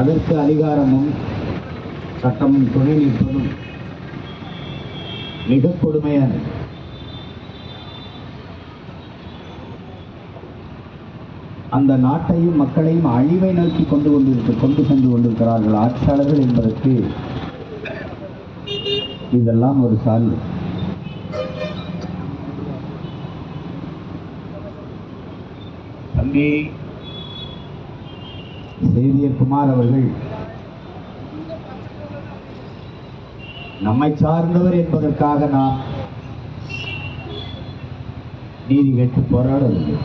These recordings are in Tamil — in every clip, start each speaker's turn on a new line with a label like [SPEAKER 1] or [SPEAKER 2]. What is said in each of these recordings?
[SPEAKER 1] அதற்கு அதிகாரமும் சட்டமும் துணை நிற்பதும் மிக கொடுமையானது. அந்த நாட்டையும் மக்களையும் அழிவை நோக்கி கொண்டு கொண்டிருக்க கொண்டு சென்று கொண்டிருக்கிறார்கள் ஆட்சியாளர்கள் என்பதற்கு இதெல்லாம் ஒரு சான்று. தம்பி சேவியர் குமார் அவர்கள் நம்மை சார்ந்தவர் என்பதற்காக நாம் நீதி கேட்டு போராடவில்லை.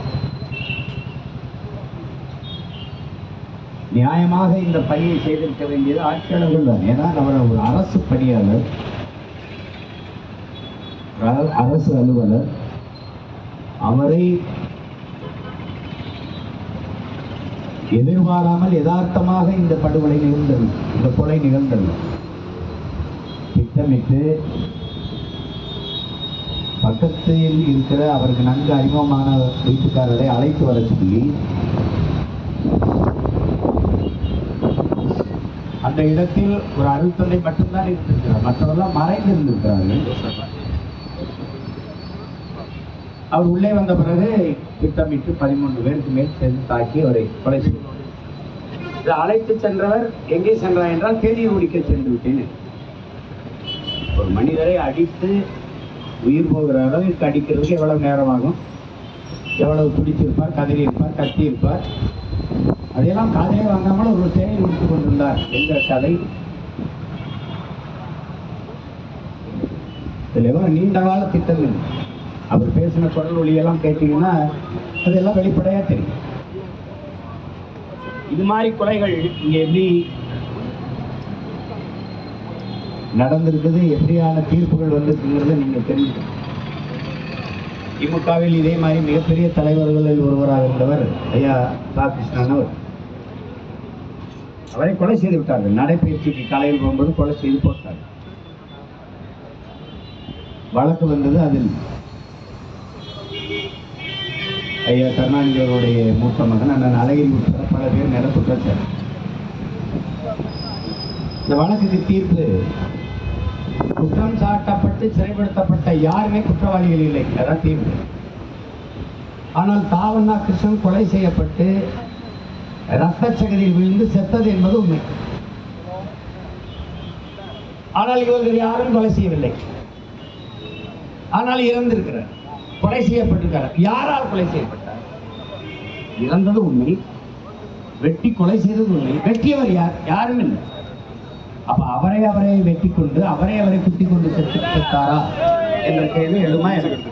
[SPEAKER 1] நியாயமாக இந்த பணியை செய்திருக்க வேண்டியது ஆட்சியாளர்கள் தான். ஏன்னா அவர் ஒரு அரசு பணியாளர் அரசு அலுவலர். அவரை எதிர்பாராமல் யதார்த்தமாக இந்த படுகொலை நிகழ்ந்தது. இந்த கொலை நிகழ்ந்தது. திட்டமிட்டு பக்கத்தில் இருக்கிற அவருக்கு நன்கு அறிமுகமான வீட்டுக்காரரை அழைத்து வர சொல்லி அந்த இடத்தில் ஒரு அருள்தொல்லை மட்டும்தான் இருந்திருக்கிறார். மற்றவரெல்லாம் மறைந்து இருந்திருக்கிறார்கள். அவர் உள்ளே வந்த பிறகு திட்டமிட்டு பதிமூன்று பேருக்கு மேல் சேர்ந்து தாக்கி அவரை கொலை செய்தார் இது அழைத்து சென்றவர் எங்கே சென்றார் என்றால் தேதி முடிக்க சென்று விட்டேன். ஒரு மனிதரை அடித்து உயிர் போகிற அளவிற்கு அடிக்கிறதுக்கு எவ்வளவு நேரமாகும்? எவ்வளவு பிடிச்சிருப்பார் கதறி இருப்பார் கத்தி இருப்பார் அதையெல்லாம் காதலே வாங்காமல் ஒரு தேவை முடித்துக் கொண்டிருந்தார் என்ற கதை. இதில் நீண்ட கால திட்டங்கள்? அவர் பேசின குரல் ஒளியெல்லாம் கேட்டீங்கன்னா அதெல்லாம் வெளிப்படையா தெரியும். இது மாதிரி கொலைகள் இங்க எப்படி நடந்திருக்குது? எப்படியான தீர்ப்புகள் வந்திருக்குங்கிறத நீங்க தெரிஞ்சுக்கணும். திமுகவில் இதே மாதிரி மிகப்பெரிய தலைவர்களில் ஒருவராக இருந்தவர் ஐயா சா கிருஷ்ணன் அவர். அவரை கொலை செய்து விட்டார்கள். நடைபயிற்சிக்கு காலையில் போகும்போது கொலை செய்து போட்டார்கள். வழக்கு வந்தது அதில். ஐயா கருணாநிதி அவருடைய மூத்த மகன் அண்ணன் அழகிரி உட்பட பல பேர் மேல இந்த வழக்குக்கு தீர்ப்பு குற்றம் சாட்டப்பட்டு சிறைப்படுத்தப்பட்ட யாருமே குற்றவாளிகள் இல்லை. அதான் தீர்ப்பு. ஆனால் தாவண்ணா கிருஷ்ணன் கொலை செய்யப்பட்டு ரத்த சகதியில் விழுந்து செத்தது என்பது உண்மை. ஆனால் இவர்கள் யாரும் கொலை செய்யவில்லை. ஆனால் இறந்திருக்கிறார். கொலை செய்யப்பட்டிருக்கிறார். யாரால் கொலை செய்யப்பட்டார் இறந்தது உண்மை. வெட்டி கொலை செய்தது உண்மை. வெட்டியவர் யார்? யாரும் இல்லை அப்ப அவரை அவரை வெட்டி கொண்டு அவரை அவரை குத்தி கொண்டு செத்து செத்தாரா என்ற கேள்வி எழுமா எனக்கு?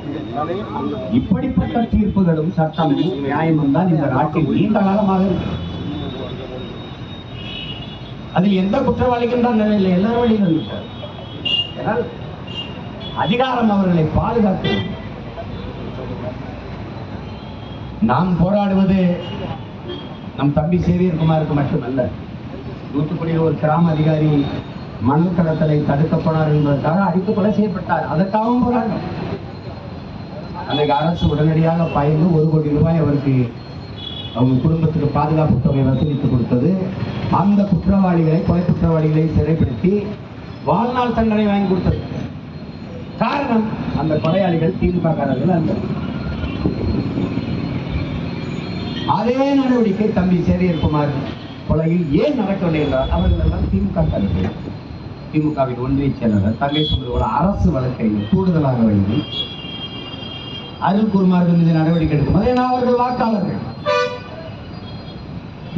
[SPEAKER 1] இப்படிப்பட்ட தீர்ப்புகளும் சட்டமும் நியாயமும் தான் இந்த நாட்டில் நீண்ட காலமாக இருக்கு. அதில் எந்த குற்றவாளிக்கும் தான் நிலையில் எல்லா வழியிலும் இருக்கிறார் ஏனால் அதிகாரம் அவர்களை பாதுகாக்க நாம் போராடுவது நம் தம்பி சேவியர் குமாருக்கு மட்டுமல்ல. தூத்துக்குடியில் ஒரு கிராம அதிகாரி மணல் கடத்தலை தடுக்க என்பதற்காக அடித்து கொலை செய்யப்பட்டார். அதற்காகவும் போராடும் அன்றைக்கு அரசு உடனடியாக பயந்து ஒரு கோடி ரூபாய் அவருக்கு அவங்க குடும்பத்துக்கு பாதுகாப்பு தொகை வசூலித்து கொடுத்தது. அந்த குற்றவாளிகளை கொலை குற்றவாளிகளை சிறைப்படுத்தி வாழ்நாள் தண்டனை வாங்கி கொடுத்தது. காரணம் அந்த கொலையாளிகள் திமுக காரர்கள் அல்ல. அதே நடவடிக்கை தம்பி சேரியர் குமார் கொலையில் ஏன் நடக்கவில்லை என்றால் அவர்கள் எல்லாம் திமுக காரர்கள் திமுகவின் ஒன்றிய செயலாளர் தங்கை சொல்வது அரசு வழக்கை கூடுதலாக வைத்து அருள் குருமார்கள் மீது நடவடிக்கை எடுக்கும். அதே அவர்கள் வாக்காளர்கள்.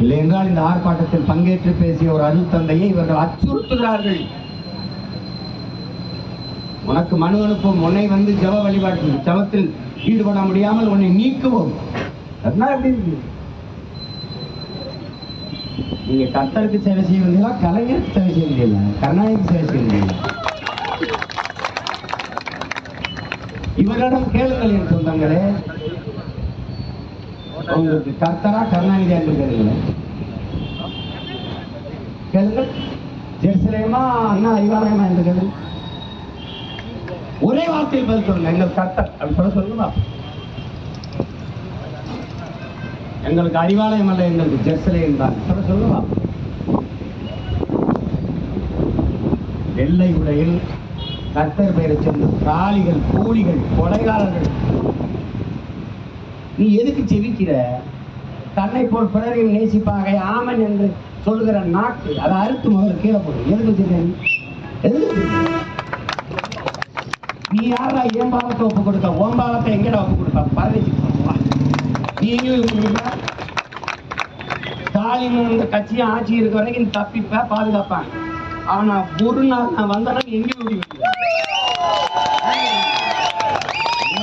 [SPEAKER 1] இல்லை என்றால் இந்த ஆர்ப்பாட்டத்தில் பங்கேற்று பேசிய ஒரு அருள் தந்தையை இவர்கள் அச்சுறுத்துகிறார்கள். உனக்கு மனு அனுப்பும் உன்னை வந்து ஜப வழிபாட்டு ஜபத்தில் ஈடுபட முடியாமல் உன்னை நீக்குவோம். அதெல்லாம் எப்படி இருக்கு? நீங்க கர்த்தருக்கு சேவை செய்ய வந்தீங்களா? கலைஞருக்கு சேவை செய்ய முடியல கருணாநிதிக்கு சேவை செய்ய முடியல இவரிடம் கேளுங்கள் என் சொந்தங்களே. உங்களுக்கு கர்த்தரா கருணாநிதி என்று கேளுங்களேன் கேளுங்கள். ஜெருசலேமா அண்ணா அறிவாலயமா என்று கேளுங்கள். ஒரே வார்த்தையில் பதில் சொல்லுங்க. எங்கள் கர்த்தர். அப்படி சொல்ல சொல்லுங்க எங்களுக்கு அறிவாலயம் அல்ல எங்களுக்கு ஜெருசலேம் தான். சொல்ல சொல்லுவா வெள்ளை உடையில் கர்த்தர் பெயரை சேர்ந்த காளிகள் கூலிகள் கொலைகாரர்கள். நீ எதுக்கு செவிக்கிற? தன்னை போல் பிறரையும் நேசிப்பாக ஆமன் என்று சொல்லுகிற நாக்கு. அதை அறுத்து முதல்ல கீழே போடும் எதுக்கு வச்சிருக்க நீ? எதுக்கு நீ? யாரா? என் பாவத்தை ஒப்பு கொடுத்த? உன் பாவத்தை எங்கடா ஒப்பு கொடுத்த? பரதேசி வா. நீ ஸ்டாலின் இந்த கட்சியை ஆட்சி இருக்க வரைக்கும் தப்பிப்பேன் பாதுகாப்பேன் பாதுகாப்பான் ஆனா ஒரு நாள் நான் வந்தேன்னா நீ எங்கேயும் ஓடி வருவ.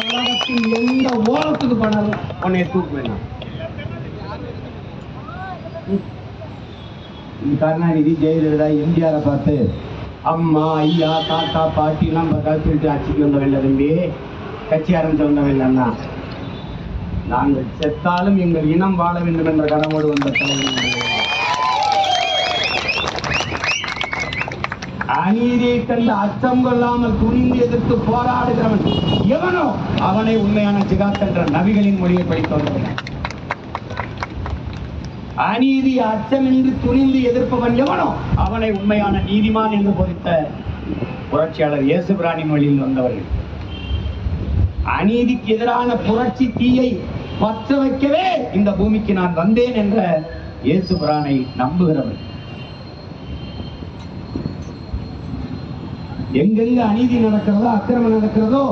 [SPEAKER 1] உலகத்தின் எந்த ஓரத்துக்கு போனாலும் உன்னை தூக்குவேன் கருணாநிதி ஜெயலலிதா எம்ஜிஆரை பார்த்து அம்மா ஐயா தாத்தா பாட்டி எல்லாம் சொல்லிட்டு ஆட்சிக்கு வந்தவன் தம்பி கட்சி ஆரம்பிச்சு வந்தவன் அண்ணா நாங்கள் செத்தாலும் எங்கள் இனம் வாழ வேண்டும் என்ற கனவோடு வந்த தலைவர்கள் அநீதியை கண்டு அச்சம் கொள்ளாமல் துணிந்து எதிர்த்து போராடுகிறவன் எவனோ அவனை உண்மையான ஜிகாத் என்ற நபிகளின் மொழியை படித்தவர்கள் அநீதி அச்சமின்றி துணிந்து எதிர்ப்பவன் எவனோ அவனை உண்மையான நீதிமான் என்று பொறித்த புரட்சியாளர் இயேசு பிராணி மொழியில் வந்தவர்கள். அநீதிக்கு எதிரான புரட்சி தீயை பற்ற வைக்கவே இந்த பூமிக்கு நான் வந்தேன் என்ற இயேசு பிரானை நம்புகிறவர் எங்கெங்க அநீதி நடக்கிறதோ அக்கிரமம் நடக்கிறதோ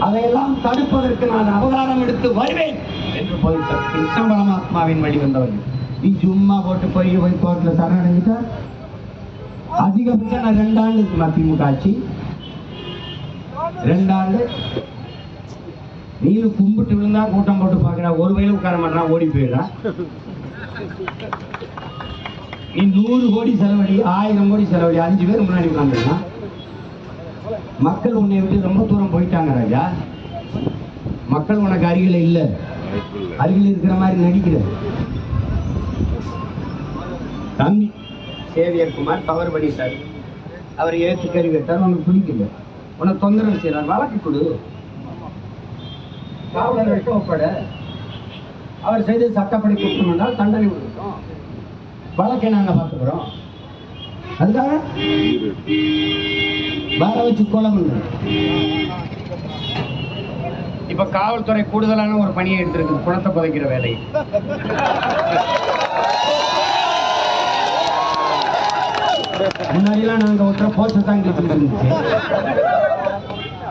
[SPEAKER 1] அதையெல்லாம் தடுப்பதற்கு நான் அவதாரம் எடுத்து வருவேன் என்று போதித்த கிருஷ்ண பரமாத்மாவின் வழி வந்தவர்கள் நீ சும்மா போட்டு போய் போய் கோர்ட்ல சரணடைஞ்சிட்டா? அதிகபட்சம் நான் ரெண்டாண்டு இருக்குமா ஆட்சி ரெண்டாண்டு நீயும் கும்பிட்டு விழுந்தா கூட்டம் போட்டு பார்க்கற. ஒரு வயலு உட்கார மாட்டான் ஓடி போயிடா நீ நூறு கோடி செலவழி ஆயிரம் கோடி செலவழி அஞ்சு பேர் முன்னாடி உட்காந்துருக்கான் மக்கள் உன்னை விட்டு ரொம்ப தூரம் போயிட்டாங்க ராஜா. மக்கள் உனக்கு அருகில இல்ல. அருகில் இருக்கிற மாதிரி நடிக்கிற. தம்பி சேவியர் குமார் பவர் பண்ணிட்டார் அவர் ஏற்று கறி வைத்தார் உனக்கு பிடிக்கல. உனக்கு தொந்தரவு செய்யறார் வழக்கு கொடு. காவலர்கிட்ட ஒப்பட அவர் செய்து சட்டப்படி குற்றம் என்றால் தண்டனை கொடுக்கட்டும் வழக்கை நாங்க பார்த்துக்கிறோம். அதுக்காக வேற வச்சு கொலை பண்றோம் இப்ப காவல்துறை கூடுதலான ஒரு பணியை எடுத்திருக்கு குணத்தை புதைக்கிற வேலை முன்னாடிலாம் நாங்க ஒட்டுற போஸ்டர் தான் இருந்துச்சு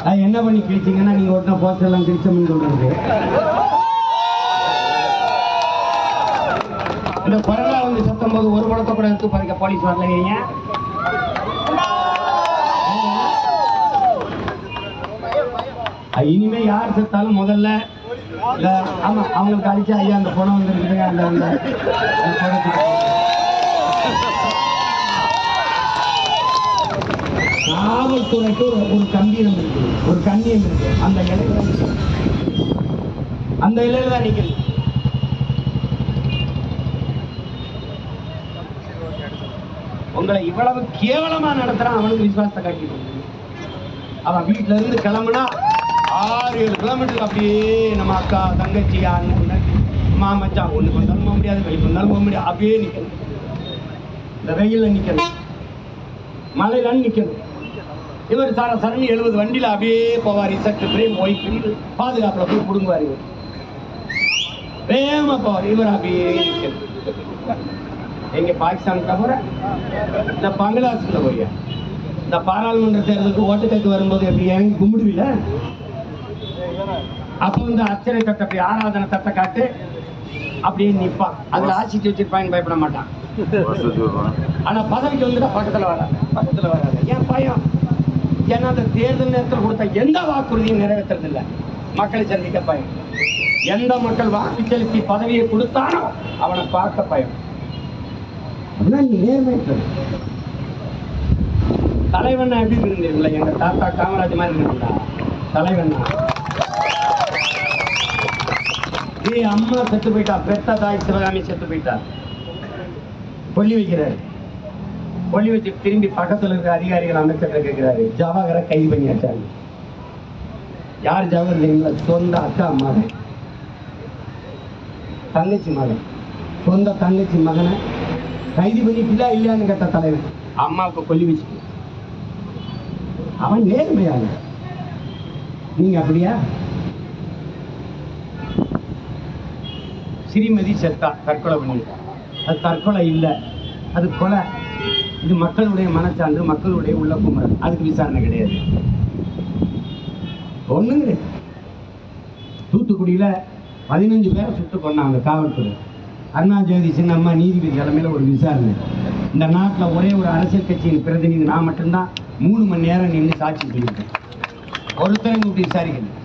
[SPEAKER 1] அது என்ன பண்ணி கிழிச்சிங்கன்னா நீங்கள் ஒட்டின போஸ்டர் எல்லாம் கிழிச்சோம்னு சொல்கிறது இந்த கொரோனா வந்து சத்தம் போது ஒரு படத்தை கூட எடுத்து பாருங்க போலீஸ் வரல இனிமே யார் செத்தாலும் முதல்ல ஆமா அவங்களுக்கு அடிச்சு ஐயா அந்த பணம் வந்து அந்த அந்த அந்த பணத்துக்கு காவல்துறைக்கு ஒரு ஒரு கம்பீரம் இருக்கு. ஒரு கண்ணியம் இருக்கு. அந்த இலையில அந்த இலையில தான் நிற்கிறது உங்களை இவ்வளவு கேவலமா நடத்துறான் அவனுக்கு விசுவாசத்தை காட்டிடும் அவன் வீட்டுல இருந்து கிளம்புனா ஆறு ஏழு கிலோமீட்டர் அப்படியே நம்ம அக்கா தங்கச்சி அண்ணன் மாமச்சா மச்சான் ஒண்ணு வந்தாலும் போக முடியாது வெளியே வந்தாலும் போக முடியாது. அப்படியே நிக்கணும். இந்த வெயில்ல நிக்கணும். மழையில நிக்கணும். இவர் சர சரணி எழுபது வண்டியில அப்படியே போவார். சற்று பிரேம் ஒய்ஃபு பாதுகாப்புல போய் புடுங்குவார் இவர். வேகமா போவார். இவர் அப்படியே எங்க பாகிஸ்தான் தவிர இந்த பங்களாதேஷ்ல போறியா இந்த பாராளுமன்ற தேர்தலுக்கு ஓட்டு கேட்க வரும்போது எப்படி இறங்கி கும்பிடுவீல? அப்ப வந்து அர்ச்சனை தட்டை அப்படி ஆராதனை தட்டை காட்டு அப்படியே நிப்பான். அதுல ஆட்சிக்கு வச்சிருப்பாங்க பயப்பட மாட்டான். ஆனா பதவிக்கு வந்துட்டா பக்கத்துல வராது. பக்கத்துல வராது. ஏன் பயம்? ஏன்னா அந்த தேர்தல் நேரத்தில் கொடுத்த எந்த வாக்குறுதியும் நிறைவேற்றுறது இல்ல மக்களை சந்திக்க பயம் எந்த மக்கள் வாக்கு செலுத்தி பதவியை கொடுத்தானோ அவனை பார்க்க பயம். தலைவன் எப்படி இருந்தீங்களா எங்க தாத்தா காமராஜ் மாதிரி இருந்தா தலைவன் அம்மா செத்து போயிட்டா பெத்த தாய் சிவகாமி செத்து போயிட்டா? கொல்லி வைக்கிறாரு. கொல்லி வச்சு திரும்பி பக்கத்துல இருக்க அதிகாரிகள் அமைச்சர்கிட்ட கேட்கிறாரு ஜவஹரை கைது பண்ணியாச்சாங்க யார் ஜவஹர் தெரியுங்களா சொந்த அக்கா மகன். தங்கச்சி மகன். சொந்த தங்கச்சி மகனை கைது பண்ணிட்டுல இல்லையான்னு கேட்ட தலைவர். அம்மாவுக்கு கொல்லி வச்சு அவன் நேர்மையான நீங்க அப்படியா? ஸ்ரீமதி செத்தா தற்கொலை பண்ணிட்டா அது தற்கொலை இல்லை. அது கொலை. இது மக்களுடைய மனச்சான்று மக்களுடைய உள்ள குமரல் அதுக்கு விசாரணை கிடையாது. ஒண்ணுங்க கிடையாது தூத்துக்குடியில பதினஞ்சு பேரை சுட்டு கொண்டாங்க காவல்துறை. அருணா ஜெயதி சின்னம்மா நீதிபதி தலைமையில் ஒரு விசாரணை. இந்த நாட்டில் ஒரே ஒரு அரசியல் கட்சியின் பிரதிநிதி நான் மட்டும்தான். மூணு மணி நேரம் நின்று சாட்சி சொல்லியிருக்கேன். ஒருத்தரும் கூப்பிட்டு விசாரிக்கணும்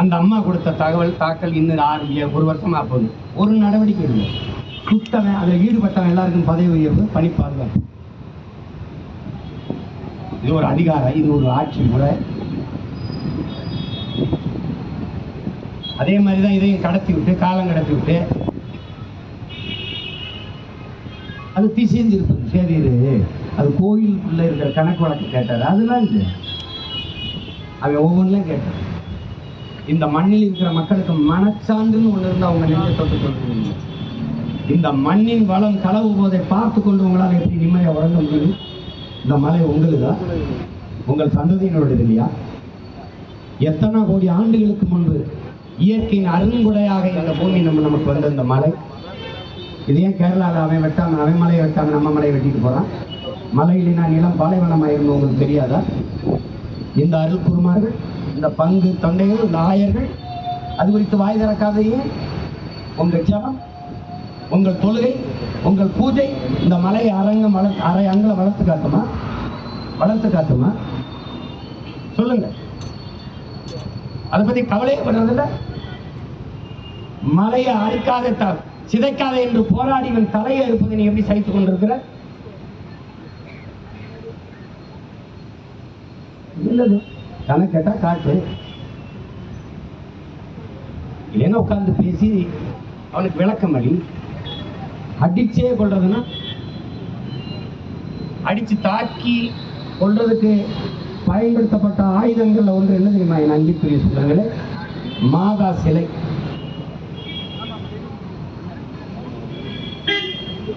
[SPEAKER 1] அந்த அம்மா கொடுத்த தகவல் தாக்கல் இன்னும் ஆறு ஒரு வருஷமா போகுது. ஒரு நடவடிக்கை இல்லை. சுத்தவன் அதில் ஈடுபட்டவன் எல்லாருக்கும் பதவி உயர்வு பணி பாதுகாப்பு இது ஒரு அதிகாரம் இது ஒரு ஆட்சி முறை. அதே மாதிரி தான் இதையும் கடத்தி விட்டு காலம் கடத்தி விட்டு அது திசைந்து இருக்குது சரி அது கோயிலுக்குள்ள இருக்கிற கணக்கு வழக்கு கேட்டார். அதெல்லாம் இல்லை அவன் ஒவ்வொன்றும் கேட்டார் இந்த மண்ணில் இருக்கிற மக்களுக்கு மனச்சான்றுன்னு ஒன்று இருந்து அவங்க நெஞ்ச தொட்டு கொண்டு இந்த மண்ணின் வளம் களவு போதை பார்த்து கொண்டு உங்களால் எப்படி நிம்மதியாக உறங்க முடியும்? இந்த மலை உங்களுதா? உங்கள் சந்ததியினோடது இல்லையா எத்தனை கோடி ஆண்டுகளுக்கு முன்பு இயற்கையின் அருங்குடையாக இந்த பூமி நம்ம நமக்கு வந்த இந்த மலை? இது ஏன் கேரளாவில் அவன் வெட்டாம அவன் மலையை வெட்டாம நம்ம மலையை வெட்டிட்டு போறான்? மலையிலினா நிலம் பாலைவனமாயிருந்து உங்களுக்கு தெரியாதா? இந்த அருள் குருமார்கள் இந்த பங்கு தொண்டைகள் இந்த ஆயர்கள் அது குறித்து வாய் திறக்காதையே உங்கள் ஜபம் உங்கள் தொழுகை உங்கள் பூஜை இந்த மலையை அரங்கம் வளர்த்து அரை அங்களை வளர்த்து காட்டுமா? வளர்த்து காட்டுமா? சொல்லுங்க. அதை பத்தி கவலையே படுறதில்ல மலையை அழிக்காத சிதைக்காத என்று போராடி இவன் தலையை இருப்பதை நீ எப்படி சகித்துக் கொண்டிருக்கிற? இல்லது கணக்கு கேட்டா காட்டு. இல்லைன்னா உட்கார்ந்து பேசி அவனுக்கு விளக்கம் அடி. அடிச்சே கொள்றதுன்னா அடிச்சு தாக்கி கொள்றதுக்கு பயன்படுத்தப்பட்ட ஆயுதங்கள்ல ஒன்று என்ன தெரியுமா? என் அன்பிற்குரிய சொல்றாங்களே மாதா சிலை.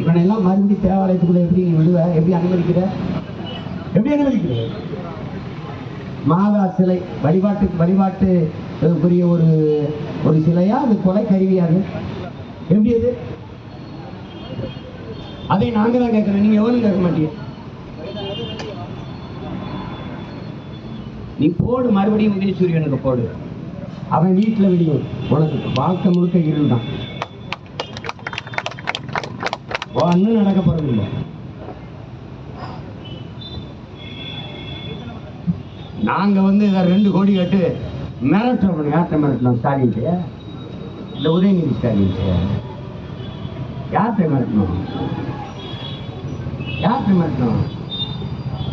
[SPEAKER 1] இவனெல்லாம் மறுபடி தேவாலயத்துக்குள்ள எப்படி நீ விடுவ? எப்படி அனுமதிக்கிற? எப்படி அனுமதிக்கிற? மாதா சிலை வழிபாட்டு புரிய ஒரு ஒரு சிலையா? அது கொலை கருவியா அது? எப்படி அது? அதை நாங்க தான் கேட்கிறோம். நீங்க எவரும் கேட்க மாட்டீங்க. நீ போடு மறுபடியும் உதயசூரியனுக்கு போடு. அவன் வீட்டுல விடியும் உனக்கு வாழ்க்கை முழுக்க இருள் தான் ஒன்றும் நடக்க போறது இல்லை. நாங்க வந்து இதை ரெண்டு கோடி கட்டு மிரட்டுறோம். யார்கிட்ட மிரட்டலாம் ஸ்டாலின் இந்த உதயநிதி ஸ்டாலின் யார்கிட்ட மிரட்டணும்? யார்கிட்ட மிரட்டணும்?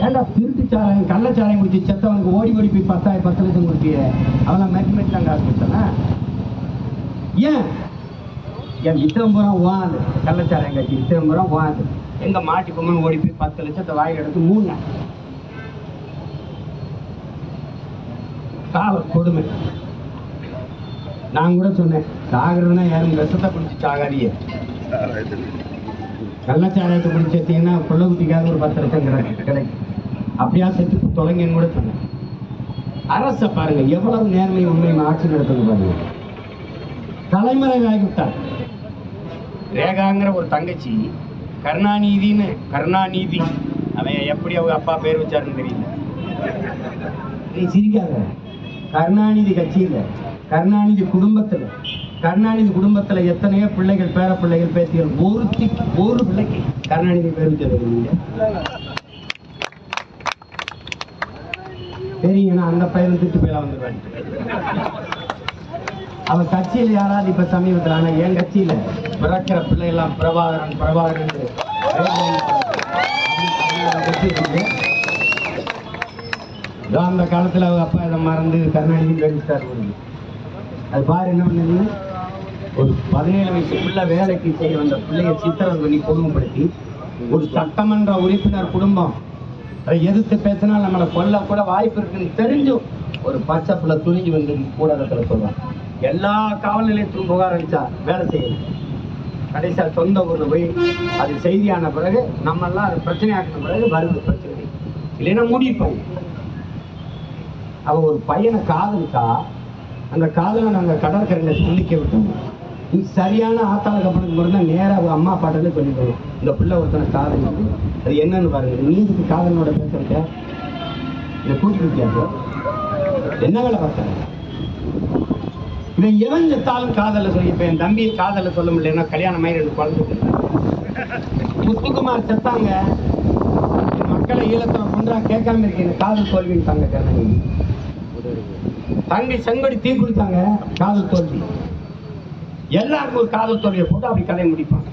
[SPEAKER 1] ஏன்டா திருட்டு சாராயம் கள்ளச்சாராயம் குடிச்சு செத்தவனுக்கு ஓடி ஓடி போய் பத்தாயிரம் பத்து லட்சம் கொடுத்திய அவனை மெட் மெட் தான் காசு கொடுத்தானா? ஏன்? என் இத்தனை பூரா வாது கள்ளச்சாராயம் கட்சி இத்தனை பூரா வாது எங்க மாட்டி பொங்கல் ஓடி போய் பத்து லட்சத்தை வாயில் எடுத்து மூணு கால கொடுமை. நான் கூட சொன்னேன் சாகிறதுனா யாரும் விஷத்தை குடிச்சு சாகாதியே கள்ளச்சாராயத்தை குடிச்சீங்கன்னா கொள்ள குட்டிக்காக ஒரு பத்து லட்சம் கிடைக்கும் அப்படியா? செத்து தொலைங்கன்னு கூட சொன்னேன் அரசை பாருங்க எவ்வளவு நேர்மை உண்மை ஆட்சி நடத்துது பாருங்க. தலைமுறை ரேகாங்கிற ஒரு தங்கச்சி கருணாநிதின்னு கருணாநிதி. அவன் எப்படி அவங்க அப்பா பேர் வச்சாருன்னு தெரியல. நீ சிரிக்காத. கருணாநிதி கட்சியில கருணாநிதி குடும்பத்துல கருணாநிதி குடும்பத்துல எத்தனையோ பிள்ளைகள் பேர பிள்ளைகள் பேத்திகள் ஒரு ஒரு பிள்ளைக்கு கருணாநிதி பேர் வச்சிருக்கீங்க தெரியும் அந்த பையன் திட்டு போயில வந்துடுவேன் அவன் கட்சியில் யாராவது இப்ப சமீபத்தில் ஆனா என் கட்சியில பிறக்கிற பிள்ளை எல்லாம் பிரபாகரன் பிரபாகரன் அந்த காலத்துல அவங்க அப்பா இதை மறந்து கருணாநிதி கழிச்சார் அது பாரு என்ன பண்ணுது? ஒரு பதினேழு வயசு பிள்ளை வேலைக்கு செய்ய வந்த பிள்ளைய சித்திரம் பண்ணி கொடுமைப்படுத்தி ஒரு சட்டமன்ற உறுப்பினர் குடும்பம் எதிர்த்து பேசினா நம்மளை கொல்ல கூட வாய்ப்பு இருக்குன்னு தெரிஞ்சும் ஒரு பச்சை பிள்ளை துணிஞ்சு வந்து ஊடகத்துல சொல்லுவாங்க. எல்லா காவல் நிலையத்திலும் புகார் அளிச்சா வேலை செய்யணும். கடைசியா சொந்த ஊரில் போய் அது செய்தியான பிறகு நம்ம எல்லாம் அது பிரச்சனையாக்கின பிறகு வருது பிரச்சனை. இல்லைன்னா முடிப்பாங்க அவ ஒரு பையனை காதலிச்சா அந்த காதலை நாங்க கடற்கரையில் துண்டிக்க விட்டோம். சரியான ஆத்தாள கப்பனுக்கு பிறந்தா நேராக அம்மா அம்மா சொல்லி சொல்லிக்கணும் இந்த பிள்ளை ஒருத்தனை காதல் அது என்னன்னு பாருங்க. நீ காதலனோட பேசுறத இதை கூட்டி என்ன வேலை பார்த்தாங்க இவன் எவன் செத்தாலும் காதல சொல்லி என் தம்பியை காதல சொல்ல முடியலன்னா கல்யாணம் மாதிரி ரெண்டு குழந்தை முத்துக்குமார் செத்தாங்க. மக்களை ஈழத்துல கொண்டா கேட்காம இருக்கீங்க காதல் தோல்வின்னு தாங்க தங்கை செங்கடி தீ கொடுத்தாங்க. காதல் தோல்வி. எல்லாருக்கும் ஒரு காதல் தோல்வியை போட்டு அப்படி கதையை முடிப்பாங்க.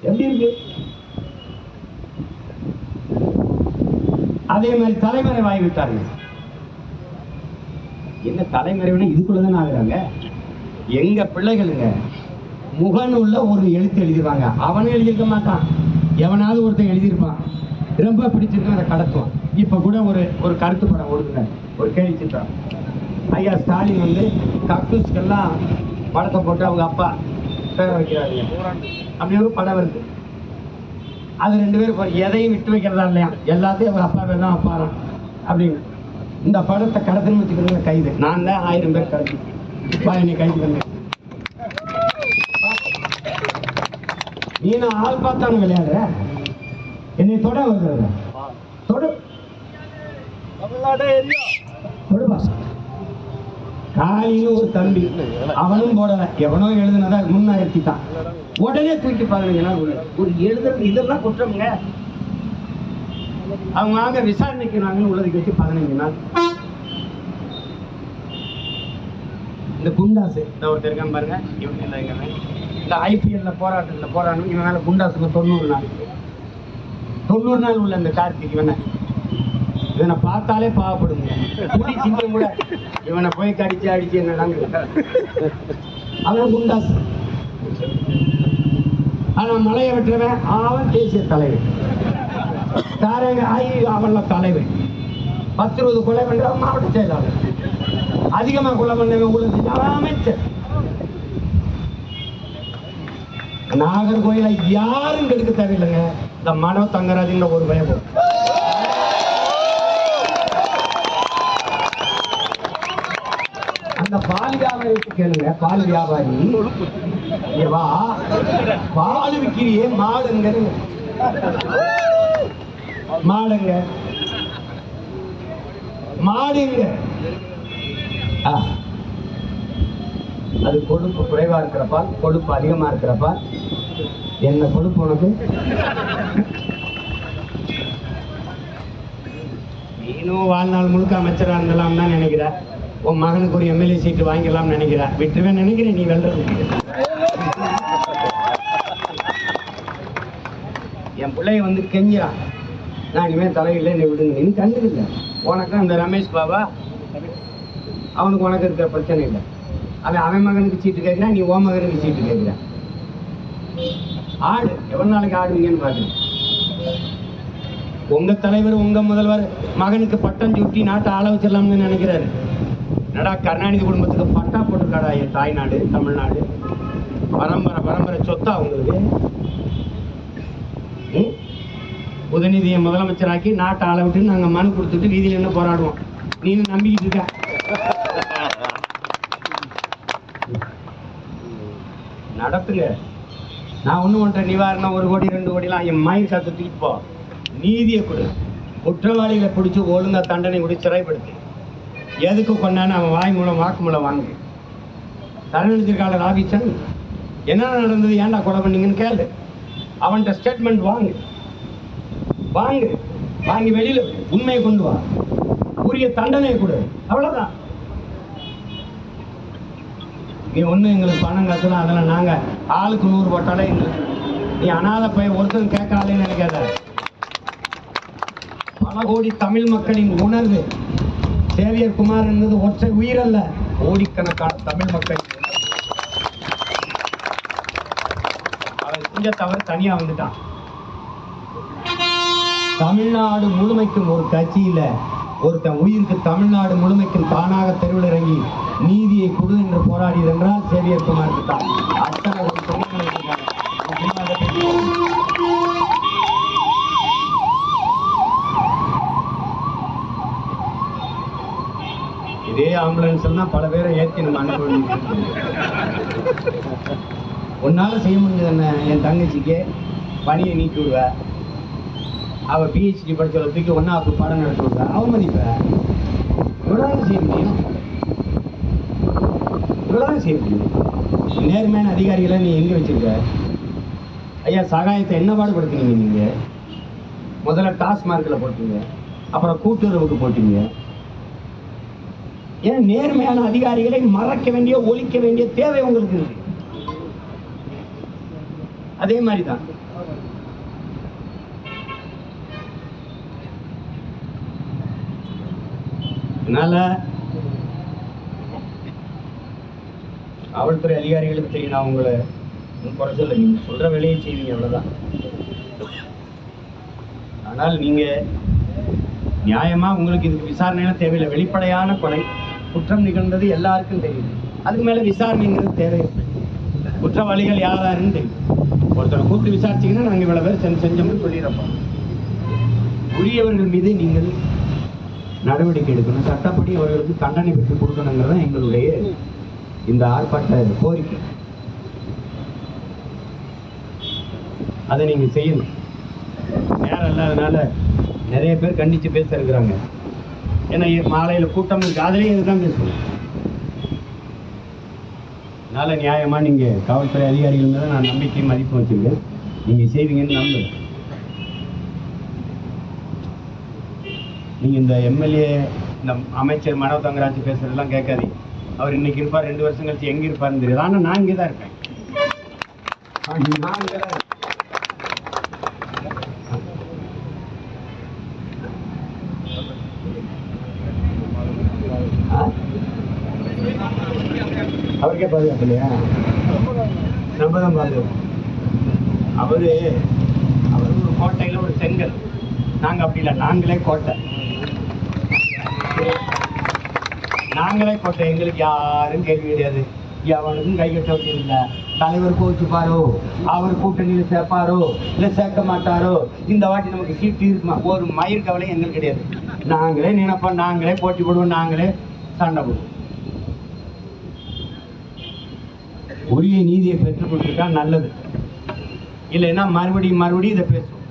[SPEAKER 1] எப்படி இருக்கு? அதே மாதிரி தலைமறை விட்டார்கள் என்ன தலைமறைவுனா இதுக்குள்ளதானே ஆகுறாங்க? எங்க பிள்ளைகளுங்க முகநூல்ல ஒரு எழுத்து எழுதிருவாங்க. அவனும் எழுதியிருக்க மாட்டான். எவனாவது ஒருத்தன் எழுதியிருப்பான். ரொம்ப பிடிச்சிருக்கான் அதை கடத்துவான். இப்ப கூட ஒரு ஒரு கருத்து படம் ஓடுங்க ஒரு கேள்வி சித்திரம் ஐயா ஸ்டாலின் வந்து கக்கூஸ்க்கெல்லாம் படத்தை போட்டு அவங்க அப்பா பேர வைக்கிறாங்க அப்படி ஒரு படம் வருது. அது ரெண்டு பேரும் எதையும் விட்டு வைக்கிறதா இல்லையா? எல்லாத்தையும் அவங்க அப்பா பேர் தான் அப்பா தான் அப்படின்னு. இந்த படத்தை கடத்துன்னு வச்சுக்கிறவங்க கைது. நான் தான் ஆயிரம் பேர் கடத்தி. என்னை கைது பண்ணு. நீ நான் ஆள் பார்த்தானு விளையாடுற? என்னை தொட வருது தொடு. தொடுப்பா காலின்னு ஒரு தம்பி அவனும் போடல. எவனோ எழுதுனதா முன்னாயிரத்திட்டான் உடனே தூக்கி உள்ள ஒரு எழுதுறது இதெல்லாம் குற்றம்ங்க. அவங்க வாங்க விசாரணைக்கு நாங்கள் உள்ளதுக்கு வச்சு பதினஞ்சு நாள். இந்த குண்டாசு இந்த ஒருத்தர் இருக்கான் பாருங்க. இவங்க இல்லை இங்க இந்த ஐபிஎல்ல போராட்டத்தில் போராடணும் இவன் மேல குண்டாசுக்கு தொண்ணூறு நாள். தொண்ணூறு நாள் உள்ள இந்த கார்த்திக் இவனை. இவனை பார்த்தாலே பாவப்படுங்க. புலி சிங்கம் கூட இவனை போய் கடிச்சு அடிச்சு என்ன அவன் குண்டாசு. ஆனா மலையை வெட்டுறவன் அவன் தேசிய தலைவர் தாரங்க ஆயி அவன்ல தலைவன். பத்து இருபது கொலை பண்றவன் மாவட்ட செயலாளர். அதிகமா கொலை பண்ணவன் உள்ள அமைச்சர். நாகர்கோயில யாரும் கெடுக்க தேவையில்லைங்க. இந்த மனோ தங்கராஜுங்கிற ஒரு பயம் பால் வியாபாரி கேளுங்க பால் வியாபாரி. இங்க வா. பால் விக்கிறியே மாடுங்க மாடுங்க. மாடுங்க. ஆ. அது கொழுப்பு குறைவா இருக்கிறப்பா கொழுப்பு அதிகமா இருக்கிறப்பா. என்ன கொழுப்பு உனக்கு? நீனும் வாழ்நாள் முழுக்க அமைச்சரா இருந்தலாம் தான் நினைக்கிறேன். உன் மகனுக்கு ஒரு எம்எல்ஏ சீட்டு வாங்கிடலாம்னு நினைக்கிறா. விட்டுருவேன் நினைக்கிறேன் நீ வெல்றது. என் பிள்ளைய வந்து கெஞ்சிறான் நான் இனிமேல் தலையில நீ விடுங்க நீ கண்டுக்கல உனக்கு அந்த ரமேஷ் பாபா அவனுக்கு உனக்கு இருக்கிற பிரச்சனை இல்லை. அவன் அவன் மகனுக்கு சீட்டு கேட்கிறான் நீ உன் மகனுக்கு சீட்டு கேட்குற. ஆடு எவ்வளவு நாளைக்கு ஆடுவீங்கன்னு பார்க்குறேன் உங்க தலைவர் உங்க முதல்வர் மகனுக்கு பட்டம் சுட்டி நாட்டை ஆள வச்சிடலாம்னு நினைக்கிறாரு. என்னடா கருணாநிதி குடும்பத்துக்கு பட்டா போட்டுருக்காடா என் தாய்நாடு தமிழ்நாடு? பரம்பரை பரம்பரை சொத்தா அவங்களுக்கு உதயநிதியை முதலமைச்சராக்கி நாட்டை ஆள விட்டு நாங்க மனு கொடுத்துட்டு வீதியில் என்ன போராடுவோம். நீ நம்பிக்கிட்டு இருக்க. நடத்துங்க. நான் ஒன்று பண்றேன் நிவாரணம் ஒரு கோடி ரெண்டு கோடிலாம் என் மயில் காத்து தூக்கிட்டு போ. நீதியை கொடு. குற்றவாளிகளை பிடிச்சி ஒழுங்கா தண்டனை கொடு சிறைப்படுத்து. எதுக்கு கொண்டான்னு அவன் வாய் மூலம் வாக்கு மூலம் வாங்கு. தலைநிலைக்கால ராபிசன் என்ன நடந்தது ஏன்டா கொலை பண்ணீங்கன்னு கேளு. அவன்கிட்ட ஸ்டேட்மெண்ட் வாங்கு. வாங்கு. வாங்கி வெளியில உண்மையை கொண்டு வா. உரிய தண்டனையை கொடு. அவ்வளவுதான். நீ ஒண்ணு எங்களுக்கு பணம் கட்டலாம் அதெல்லாம் நாங்க ஆளுக்கு நூறு போட்டாலே எங்களுக்கு. நீ அனாத பையன் ஒருத்தரும் கேட்காதேன்னு நினைக்காத. பல கோடி தமிழ் மக்களின் உணர்வு சேவியர் குமார் என்பது ஒற்றை உயிரல்ல. கோடிக்கணக்கான தமிழ் மக்கள். அவன் செஞ்ச தவறு தனியா வந்துட்டான். தமிழ்நாடு முழுமைக்கும் ஒரு கட்சியில ஒருத்தன் உயிருக்கு தமிழ்நாடு முழுமைக்கும் தானாக தெருவில் இறங்கி நீதியை கொடு என்று போராடியது என்றால் சேவியர் குமாருக்கு தான். அத்தனை ஒரு தொழில்களை இருக்காங்க. முக்கியமா அதை பத்தி ஆம்புலன்ஸ் எல்லாம் பல பேரை ஏற்றி நம்ம அனுபவம் உன்னால செய்ய முடிஞ்சது என்ன? என் தங்கச்சிக்கு பணியை நீக்கி விடுவ. அவள் பிஹெச்டி படிச்சவளை தூக்கி ஒன்றா அப்படி பாடம் நடத்தி விடுவேன் அவமதிப்ப. இவ்வளவுதான் செய்ய முடியும்? இவ்வளவுதான் செய்ய முடியும்? நேர்மையான அதிகாரிகளை நீ எங்கே வச்சுருக்க? ஐயா சகாயத்தை என்ன பாடுபடுத்துனீங்க நீங்கள் முதல்ல டாஸ்மார்க்கில் போட்டீங்க. அப்புறம் கூட்டுறவுக்கு போட்டீங்க. ஏன் நேர்மையான அதிகாரிகளை மறக்க வேண்டிய ஒழிக்க வேண்டிய தேவை உங்களுக்கு. இருக்கு அதே மாதிரிதான். அதனால காவல்துறை அதிகாரிகளுக்கு தெரியும் நான் உங்களை குறை சொல்ல நீங்க சொல்ற வேலையை செய்வீங்க அவ்வளவுதான். ஆனால் நீங்க நியாயமா உங்களுக்கு இதுக்கு விசாரணை தேவையில்லை. வெளிப்படையான கொலை. குற்றம் நிகழ்ந்தது எல்லாருக்கும் தெரியும். அதுக்கு மேல விசாரணைங்கிறது தேவை குற்றவாளிகள் யார் தெரியும். ஒருத்தரை கூப்பிட்டு விசாரிச்சீங்கன்னா நாங்கள் இவ்வளவு பேர் செஞ்சு செஞ்சோம்னு சொல்லிடுறோம். உரியவர்கள் மீது நீங்கள் நடவடிக்கை எடுக்கணும். சட்டப்படி அவர்களுக்கு தண்டனை பெற்று கொடுக்கணுங்கிறது தான் எங்களுடைய இந்த ஆர்ப்பாட்ட கோரிக்கை. அதை நீங்கள் செய்யணும். நேரம் இல்லாதனால நிறைய பேர் கண்டித்து பேச இருக்கிறாங்க. ஏன்னா மாலையில் கூட்டம் இருக்கு. அதுலேயும் இதுதான் பேசணும் அதனால நியாயமாக நீங்கள் காவல்துறை அதிகாரிகள் மேலே நான் நம்பிக்கை மதிப்பு வச்சுருக்கேன் நீங்கள் செய்வீங்கன்னு நம்பு நீங்கள் இந்த எம்எல்ஏ இந்த அமைச்சர் மனோ தங்கராஜ் பேசுறதெல்லாம் கேட்காதீங்க. அவர் இன்னைக்கு இருப்பார் ரெண்டு வருஷம் கழிச்சு எங்கே இருப்பார்னு தெரியாது. ஆனால் நான் இங்கே தான் இருப்பேன். நான் இங்கே தான் இருப்பேன். ஆ? அவருக்கே பாதுகாப்பு இல்லையா நம்ம தான் பாதுகாப்பு அவரு அவர் ஒரு கோட்டையில ஒரு செங்கல். நாங்க அப்படி இல்லை நாங்களே கோட்டை. நாங்களே கோட்டை. எங்களுக்கு யாரும் கேள்வி கிடையாது. எவனுக்கும் கை கட்ட இல்லை. தலைவர் கோச்சுப்பாரோ? அவர் கூட்டணியில் சேர்ப்பாரோ? இல்லை சேர்க்க மாட்டாரோ? இந்த வாட்டி நமக்கு சீட்டு இருக்குமா? ஒரு மயிர் கவலை எங்களுக்கு கிடையாது. நாங்களே நினைப்போம். நாங்களே போட்டி போடுவோம். நாங்களே சண்டை போடுவோம். உரிய நீதியை பெற்றுக் கொடுத்துட்டா நல்லது. இல்லைன்னா மறுபடியும் மறுபடியும் இதை பேசுவோம்.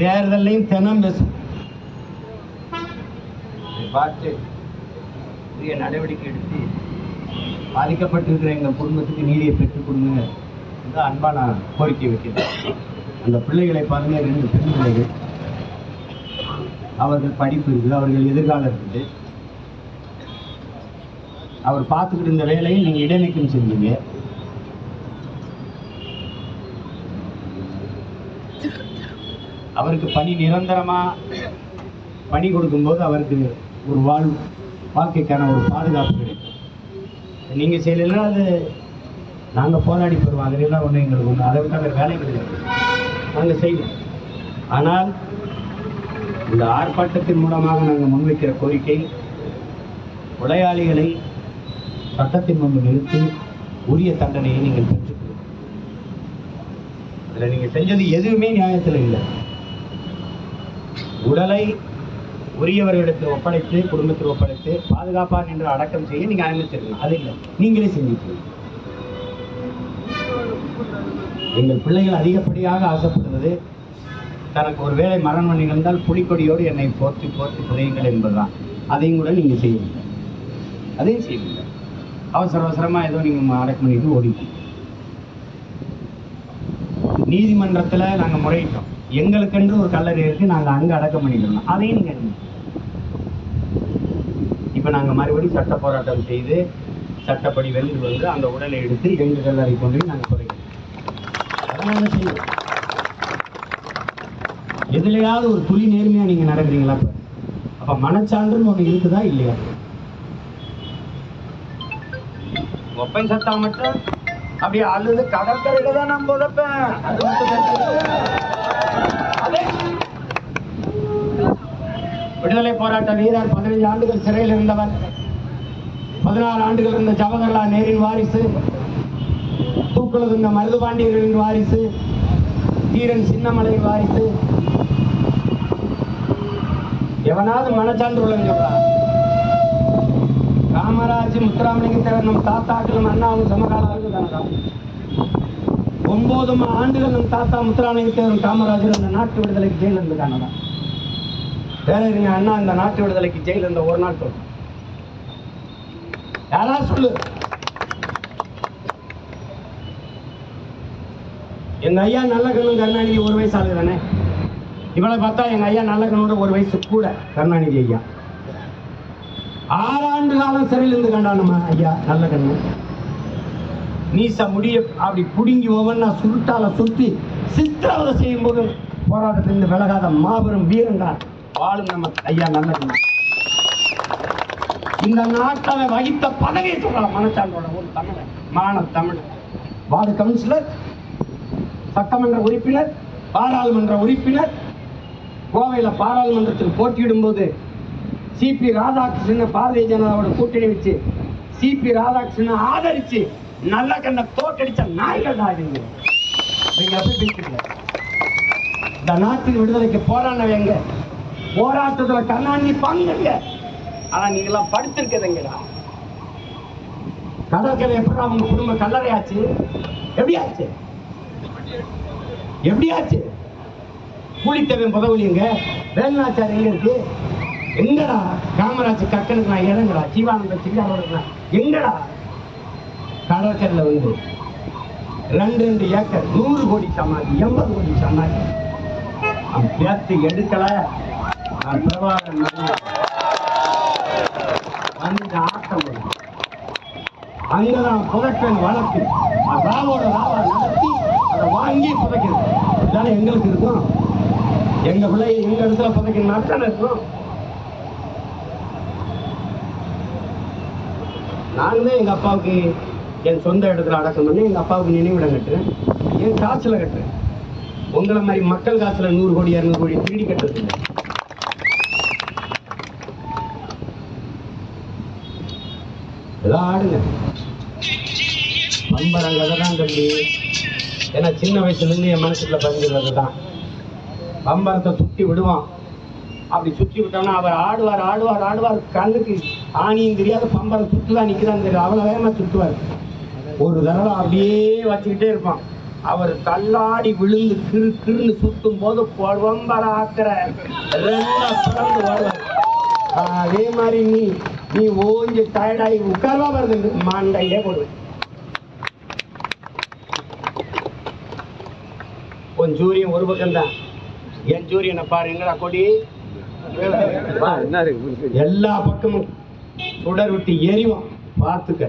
[SPEAKER 1] தேர்தலையும் தினம் பேசும் இதை பார்த்து உரிய நடவடிக்கை எடுத்து பாதிக்கப்பட்டிருக்கிற எங்கள் குடும்பத்துக்கு நீதியை பெற்றுக் கொடுங்க வந்து அன்பாக நான் கோரிக்கை வைக்கிறேன். அந்த பிள்ளைகளை பாருங்கள் ரெண்டு பெண் பிள்ளைகள். அவர்கள் படிப்பு இருக்குது அவர்கள் எதிர்காலம் இருக்குது. அவர் பார்த்துக்கிட்டு இருந்த வேலையை நீங்கள் இடைநீக்கம் செஞ்சீங்க அவருக்கு பணி நிரந்தரமாக பணி கொடுக்கும்போது அவருக்கு ஒரு வாழ் வாழ்க்கைக்கான ஒரு பாதுகாப்பு கிடைக்கும். நீங்கள் செய்யலைன்னா அது நாங்கள் போராடி பெறுவோம் அதுலாம் ஒன்றும் எங்களுக்கு ஒன்று அதை விட்டு வேற வேலை கிடையாது நாங்கள் செய்வோம். ஆனால் இந்த ஆர்ப்பாட்டத்தின் மூலமாக நாங்கள் முன்வைக்கிற கோரிக்கை கொலையாளிகளை சட்டத்தின் முன்பு நிறுத்தி உரிய தண்டனையை நீங்கள் பெற்றுக் கொடுங்க அதுல நீங்க செஞ்சது எதுவுமே நியாயத்தில் இல்லை. உடலை உரியவர்களிடத்தில் ஒப்படைத்து குடும்பத்தில் ஒப்படைத்து பாதுகாப்பார் என்று அடக்கம் செய்ய நீங்க அனுமதிச்சிருக்கீங்க. அது இல்லை. நீங்களே செஞ்சுக்கிறீங்க எங்கள் பிள்ளைகள் அதிகப்படியாக ஆசைப்படுவது தனக்கு ஒரு வேலை மரணம் நிகழ்ந்தால் புலிக்கொடியோடு என்னை போர்த்தி போர்த்தி புதையுங்கள் என்பதுதான். அதையும் கூட நீங்க செய்வீங்க அதையும் செய்வீங்க அவசர அவசரமாக ஏதோ நீங்கள் அடக்கம் பண்ணிட்டு ஓடிப்போம் நீதிமன்றத்தில் நாங்கள் முறையிட்டோம். எங்களுக்கென்று ஒரு கல்லறை இருக்கு நாங்கள் அங்கே அடக்கம் பண்ணிக்கிறோம் அதையும் நீங்கள் இப்போ நாங்கள் மறுபடியும் சட்ட போராட்டம் செய்து சட்டப்படி வென்று வந்து அந்த உடலை எடுத்து எங்கள் கல்லறை கொண்டு நாங்கள் குறைக்கிறோம் எதுலையாவது ஒரு துளி நேர்மையாக நீங்கள் நடக்கிறீங்களா? அப்போ மனச்சான்றுன்னு ஒன்று இருக்குதா? இல்லையா? ஒப்பன் சத்தா மட்டும். அப்படியே அழுது கடற்கரையில தான் நான் உழைப்பேன் அது மட்டும் விடுதலை போராட்ட வீரர் பதினைஞ்சு ஆண்டுகள் சிறையில் இருந்தவர். பதினாறு ஆண்டுகள் இருந்த ஜவஹர்லால் நேரின் வாரிசு. தூக்குளது இந்த மருதுபாண்டியர்களின் வாரிசு. தீரன் சின்னமலையின் வாரிசு. எவனாவது மனச்சான்று உள்ளவங்க காமராஜ் முத்துராமலிங்க தேவர் நம் தாத்தாக்களும் அண்ணாவும் சமகாலம் தானடா ஒன்பது ஆண்டுகள் நம் தாத்தா முத்துராமலிங்க தேவரும் காமராஜர் அந்த நாட்டு விடுதலைக்கு ஜெயில் இருந்து காணடா பேரறிஞ அண்ணா இந்த நாட்டு விடுதலைக்கு ஜெயில் இருந்த ஒரு நாள் சொல்லு யாரா சொல்லு. எங்க ஐயா நல்ல கண்ணும் கருணாநிதி ஒரு வயசு ஆளுதானே இவளை பார்த்தா எங்க ஐயா நல்ல கண்ணோட ஒரு வயசு கூட கருணாநிதி ஐயா. ஆறாண்டு காலம் சிறையில் இருந்து ஐயா நல்ல கண்ணு. நீச முடிய அப்படி புடுங்கி ஒவ்வொன்னா சுருட்டால சுத்தி சித்திரவதை செய்யும் போது போராட்டத்திலிருந்து விலகாத மாபெரும் வீரங்கான் வாழும் நம்ம ஐயா நல்ல கண்ணு இந்த நாட்டை வகித்த பதவியை சொல்றான் மனச்சான்றோட ஒரு தமிழன் மான தமிழ் வார்டு கவுன்சிலர் சட்டமன்ற உறுப்பினர் பாராளுமன்ற உறுப்பினர் கோவையில் பாராளுமன்றத்தில் போட்டியிடும் போது சிபி ராதாகிருஷ்ணன் பாரதிய ஜனதாவோட கூட்டணி வச்சு சிபி ராதாகிருஷ்ணன் ஆதரிச்சு நல்ல கண்ண தோக்கடிச்ச நாய்கள் தான் இதுங்க இந்த நாட்டின் விடுதலைக்கு போராடினவங்க போராட்டத்துல கண்ணாண்டி பங்குங்க ஆனா நீங்க எல்லாம் படுத்திருக்கதுங்கடா கடற்கரை எப்படி அவங்க குடும்ப கல்லறையாச்சு? எப்படி ஆச்சு எப்படி ஆச்சு கூலித்தேவன் புதவுலிங்க வேலுநாச்சார் எங்க இருக்கு? எங்கடா காமராஜ் கக்கனுக்கு நான் இடங்கடா ஜீவானந்த சிங்காரோட எங்கடா? கடற்கரையில் வந்து ரெண்டு ரெண்டு ஏக்கர் நூறு கோடி சமாதி எண்பது கோடி சமாதி. அவன் பேத்து எடுக்கல. அவன் பிரபாகரன் ஆட்டம் அங்கதான் புதைப்பேன் வளர்த்து ராவோட ராவா நடத்தி அதை வாங்கி புதைக்கிறது இதானே எங்களுக்கு இருக்கும். எங்க பிள்ளை எங்க இடத்துல புதைக்கணும் தானே இருக்கும். நான் தான் எங்கள் அப்பாவுக்கு என் சொந்த இடத்துல அடக்கம் பண்ணி எங்கள் அப்பாவுக்கு நினைவிடம் கட்டுறேன். என் காசில் கட்டுறேன். உங்களை மாதிரி மக்கள் காசில் நூறு கோடி இரநூறு கோடி திருடி கட்டுறது எல்லாம் ஆடுங்க. பம்பரம் கதை தான் தம்பி ஏன்னா சின்ன வயசுலேருந்து என் மனசுக்குள்ள பதிஞ்சிருந்தது தான் பம்பரத்தை துட்டி விடுவான். அப்படி சுற்றி விட்டோம்னா அவர் ஆடுவார் ஆடுவார் ஆடுவார். கண்ணுக்கு ஆணியும் தெரியாத பம்பரம் சுற்றுலா நிற்கிறான்னு தெரியும் அவ்வளோ வேகமாக சுற்றுவார் ஒரு தடவை அப்படியே வச்சுக்கிட்டே இருப்பான். அவர் தள்ளாடி விழுந்து கிரு கிருன்னு சுத்தும் போது பம்பர ஆக்கிற பிறந்து ஓடுவார். அதே மாதிரி நீ நீ ஓஞ்சி டயர்டாகி உட்கார்வா வருது மாண்டையே போடுவேன். உன் சூரியன் ஒரு பக்கம் தான் என் சூரியனை பாருங்களா கொடி? எல்லா பக்கமும் சுடர் விட்டு எரிவான். பார்த்துக்க.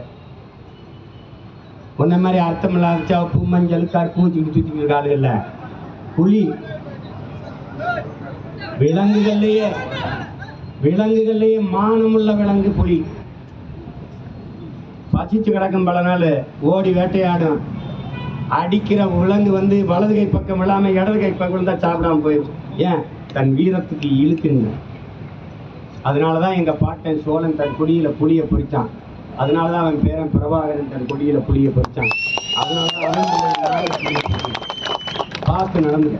[SPEAKER 1] உன்ன மாதிரி அர்த்தம் இல்லாத சிவப்பு மஞ்சள் கற்பூச்சி சுத்திட்டு இருக்காது இல்ல. புலி. விலங்குகள்லயே விலங்குகள்லயே மானமுள்ள விலங்கு புலி. பசிச்சு கிடக்கும் பல நாள் ஓடி வேட்டையாடும். அடிக்கிற விலங்கு வந்து வலது கை பக்கம் இல்லாம இடது கை பக்கம் தான் சாப்பிடாம போயிடும் ஏன்? தன் வீரத்துக்கு இழுக்குங்க அதனாலதான் எங்கள் பாட்டன் சோழன் தன் குடியில் புளியை பொறித்தான் அதனால தான் அவன் பேரன் பிரபாகரன் தன் குடியில் புளியை பொறிச்சான். அதனால தான் பார்த்து நடந்துங்க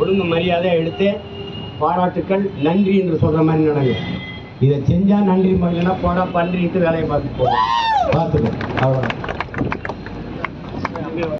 [SPEAKER 1] ஒழுங்கு மரியாதை எடுத்து பாராட்டுக்கள் நன்றி என்று சொல்கிற மாதிரி நடங்க இதை செஞ்சால் நன்றி பண்ணலைன்னா போனால் பன்றிட்டு வேலையை பார்த்து போடும் பார்த்துக்கோ அவ்வளோ